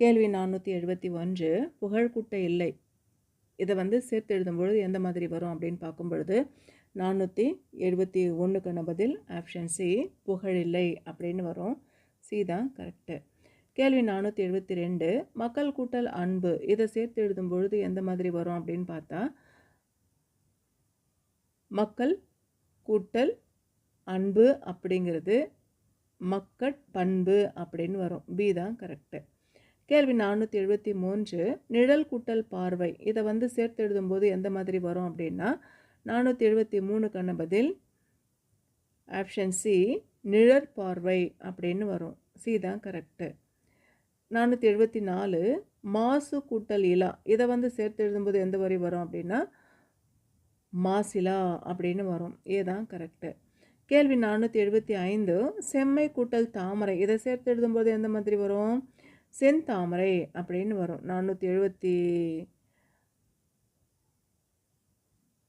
கேள்வி நானூற்றி எழுபத்தி ஒன்று புகழ்குட்ட இல்லை. இதை வந்து சேர்த்து எழுதும்பொழுது எந்த மாதிரி வரும் அப்படின்னு பார்க்கும் பொழுது நானூற்றி எழுபத்தி ஒன்றுக்கான பதில் ஆப்ஷன் சி புகழில்லை அப்படின்னு வரும். சி தான் கரெக்டு கேள்வி நானூற்றி எழுபத்தி ரெண்டு மக்கள் கூட்டல் அன்பு இதை சேர்த்து எழுதும் பொழுது எந்த மாதிரி வரும் அப்படின்னு பார்த்தா மக்கள் கூட்டல் அன்பு அப்படிங்கிறது மக்கட் பண்பு அப்படின்னு வரும். பி தான் கரெக்டு கேள்வி நானூற்றி எழுபத்தி மூன்று நிழல் கூட்டல் பார்வை. இதை வந்து சேர்த்து எழுதும்போது எந்த மாதிரி வரும் அப்படின்னா நானூற்றி எழுபத்தி மூணுக்கான பதில் ஆப்ஷன் சி நிழற்பார்வை அப்படின்னு வரும். சி தான் கரெக்டு நானூற்றி எழுபத்தி நாலு மாசு கூட்டல் இலா. இதை வந்து சேர்த்து எழுதும்போது எந்த வரி வரும் அப்படின்னா மாசிலா அப்படின்னு வரும். ஏ தான் கரெக்டு கேள்வி நானூற்றி எழுபத்தி ஐந்து செம்மை கூட்டல் தாமரை. இதை சேர்த்து எழுதும்போது எந்த மாதிரி வரும்? செந்தாமரை அப்படின்னு வரும். நானூற்றி எழுபத்தி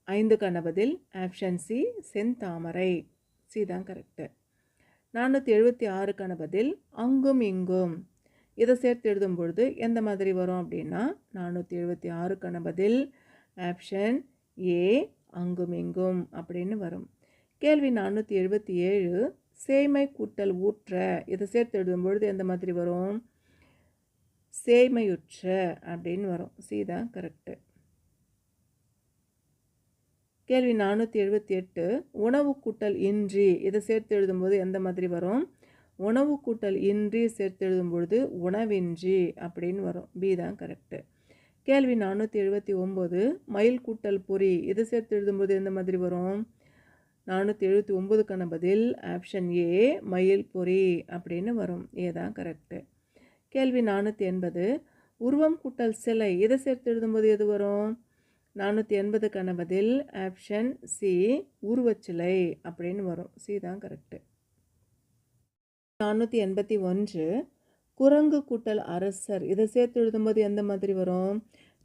ஐந்துக்கான பதில் ஆப்ஷன் சி செந்தாமரை சி தான் கரெக்டு நானூற்றி எழுபத்தி ஆறுக்கான பதில் அங்கும் இங்கும். இதை சேர்த்து எழுதும் பொழுது எந்த மாதிரி வரும் அப்படின்னா நானூற்றி எழுபத்தி ஆறுக்கான பதில் ஆப்ஷன் ஏ அங்கும் இங்கும் அப்படின்னு வரும். கேள்வி நானூற்றி எழுபத்தி ஏழு சேமை கூட்டல் ஊற்ற. இதை சேர்த்து எழுதும் பொழுது எந்த மாதிரி வரும்? சேமையுற்ற அப்படின்னு வரும். சி தான் கரெக்டு கேள்வி நானூற்றி எழுபத்தி எட்டு உணவு கூட்டல் இன்றி இதை சேர்த்து எழுதும்போது எந்த மாதிரி வரும்? உணவு கூட்டல் இன்றி சேர்த்து எழுதும் பொழுது உணவின்றி அப்படின்னு வரும். பி தான் கரெக்டு கேள்வி நானூற்றி எழுபத்தி ஒம்பது மயில் கூட்டல் பொறி இதை சேர்த்து எழுதும்போது எந்த மாதிரி வரும்? நானூற்றி எழுபத்தி ஒம்பதுக்கான பதில் ஆப்ஷன் ஏ மயில் பொறி அப்படின்னு வரும். ஏ தான் கரெக்டு கேள்வி நானூற்றி எண்பது. உருவம் கூட்டல் சிலை இதை சேர்த்து எழுதும்போது எது வரும்? நானூற்றி எண்பதுக்கான பதில் ஆப்ஷன் சி உருவச்சிலை அப்படின்னு வரும். சி தான் கரெக்டு நானூற்றி எண்பத்தி ஒன்று. குரங்கு கூட்டல் அரசர் இதை சேர்த்து எழுதும்போது எந்த மாதிரி வரும்?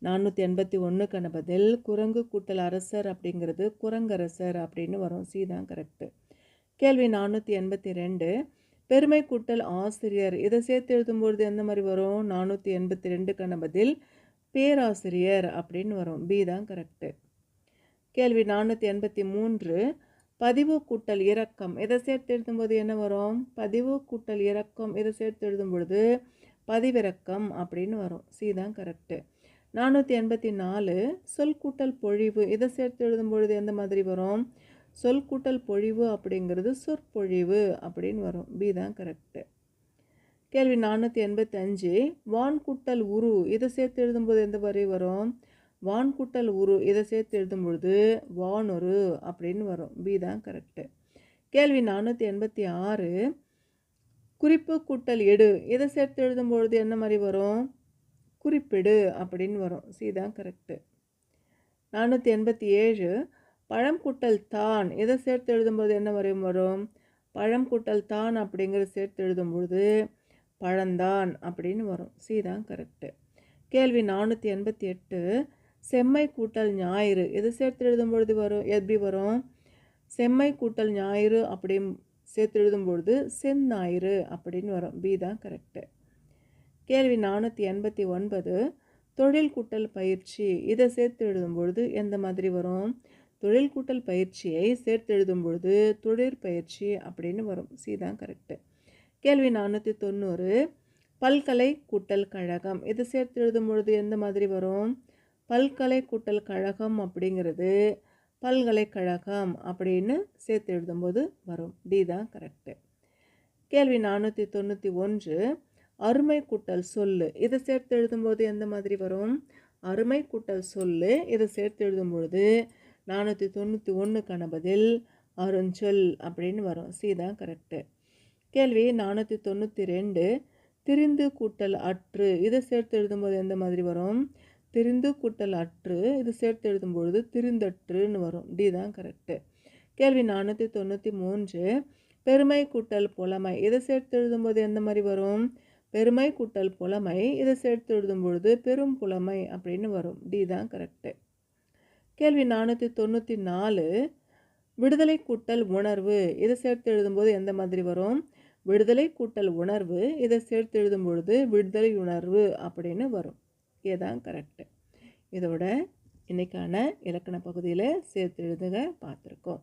நானூற்றி எண்பத்தி ஒன்றுக்கான பதில் குரங்கு கூட்டல் அரசர் அப்படிங்கிறது குரங்கரசர் அப்படின்னு வரும். சி தான் கரெக்டு கேள்வி நானூற்றி எண்பத்தி ரெண்டு. பெருமை கூட்டல் ஆசிரியர். இதை சேர்த்து எழுதும்பொழுது எந்த மாதிரி வரும்? நானூற்றி எண்பத்தி ரெண்டுக்கான பதில் பேராசிரியர் அப்படின்னு வரும். பி தான் கரெக்டு கேள்வி நானூற்றி எண்பத்தி மூன்று பதிவு கூட்டல் இறக்கம் இதை சேர்த்து எழுதும்போது என்ன வரும்? பதிவு கூட்டல் இறக்கம் இதை சேர்த்து எழுதும் பொழுது பதிவிறக்கம் அப்படின்னு வரும். சி தான் கரெக்டு நானூற்றி எண்பத்தி நாலு சொல் கூட்டல் பொழிவு. இதை சேர்த்து எழுதும் பொழுது எந்த மாதிரி வரும்? சொல் கூட்டல் பொழிவு அப்படிங்கிறது சொற்பொழிவு அப்படின்னு வரும். பி தான் கரெக்டு கேள்வி நானூற்றி எண்பத்தஞ்சு வான் கூட்டல் உரு இதை சேர்த்து எழுதும்போது எந்த வரி வரும்? வான் கூட்டல் உரு இதை சேர்த்து எழுதும் பொழுது வானொரு அப்படின்னு வரும். பி தான் கரெக்டு கேள்வி நானூற்றி எண்பத்தி ஆறு குறிப்பு கூட்டல் எடு இதை சேர்த்து எழுதும் பொழுது என்ன மாதிரி வரும்? குறிப்பிடு அப்படின்னு வரும். சி தான் கரெக்டு நானூற்றி எண்பத்தி ஏழு பழம் கூட்டல் தான். இதை சேர்த்து எழுதும்போது என்ன வரையும் வரும்? பழம் கூட்டல் தான் அப்படிங்கிறத சேர்த்து எழுதும் பொழுது பழந்தான் அப்படின்னு வரும். சி தான் கரெக்டு கேள்வி நானூற்றி எண்பத்தி எட்டு. செம்மை கூட்டல் ஞாயிறு. எது சேர்த்து எழுதும் பொழுது வரும்? எப்படி வரும்? செம்மை கூட்டல் ஞாயிறு அப்படி சேர்த்து எழுதும் பொழுது செந்நாயிறு அப்படின்னு வரும். பி தான் கரெக்டு கேள்வி நானூற்றி எண்பத்தி ஒன்பது. தொழில் கூட்டல் பயிற்சி. இதை சேர்த்து எழுதும் பொழுது எந்த மாதிரி வரும்? தொழில் கூட்டல் பயிற்சியை சேர்த்து எழுதும் பொழுது தொழிற்பயிற்சி அப்படின்னு வரும். சி தான் கரெக்டு கேள்வி நானூற்றி தொண்ணூறு. பல்கலை கூட்டல் கழகம். இது சேர்த்து எழுதும் பொழுது எந்த மாதிரி வரும்? பல்கலை கூட்டல் கழகம் அப்படிங்கிறது பல்கலைக்கழகம் அப்படின்னு சேர்த்து எழுதும்போது வரும். டி தான் கரெக்டு கேள்வி நானூற்றி தொண்ணூற்றி ஒன்று. அருமை கூட்டல் சொல்லு. இதை சேர்த்து எழுதும்போது எந்த மாதிரி வரும்? அருமை கூட்டல் சொல்லு. இதை சேர்த்து எழுதும் பொழுது நானூற்றி தொண்ணூற்றி ஒன்றுக்கான பதில் அருஞ்சொல் அப்படின்னு வரும். சி தான் கரெக்டு கேள்வி நானூற்றி தொண்ணூற்றி ரெண்டு திரிந்து கூட்டல் அற்று இதை சேர்த்து எழுதும்போது எந்த மாதிரி வரும்? திரிந்து கூட்டல் அற்று இது சேர்த்து எழுதும் பொழுது திரிந்தற்றுன்னு வரும். டி தான் கரெக்டு கேள்வி நானூற்றி தொண்ணூற்றி மூன்று பெருமை கூட்டல் புலமை இதை சேர்த்து எழுதும்போது எந்த மாதிரி வரும்? பெருமை கூட்டல் புலமை இதை சேர்த்து எழுதும் பொழுது பெரும் புலமை அப்படின்னு வரும். டி தான் கரெக்டு கேள்வி நானூற்றி தொண்ணூற்றி நாலு விடுதலை கூட்டல் உணர்வு இதை சேர்த்து எழுதும்போது எந்த மாதிரி வரும்? விடுதலை கூட்டல் உணர்வு இதை சேர்த்து எழுதும் பொழுது விடுதலை உணர்வு அப்படின்னு வரும். இதுதான் கரெக்டு இதோட இன்னைக்கான இலக்கண பகுதியில் சேர்த்து எழுதுக பார்த்துருக்கோம்.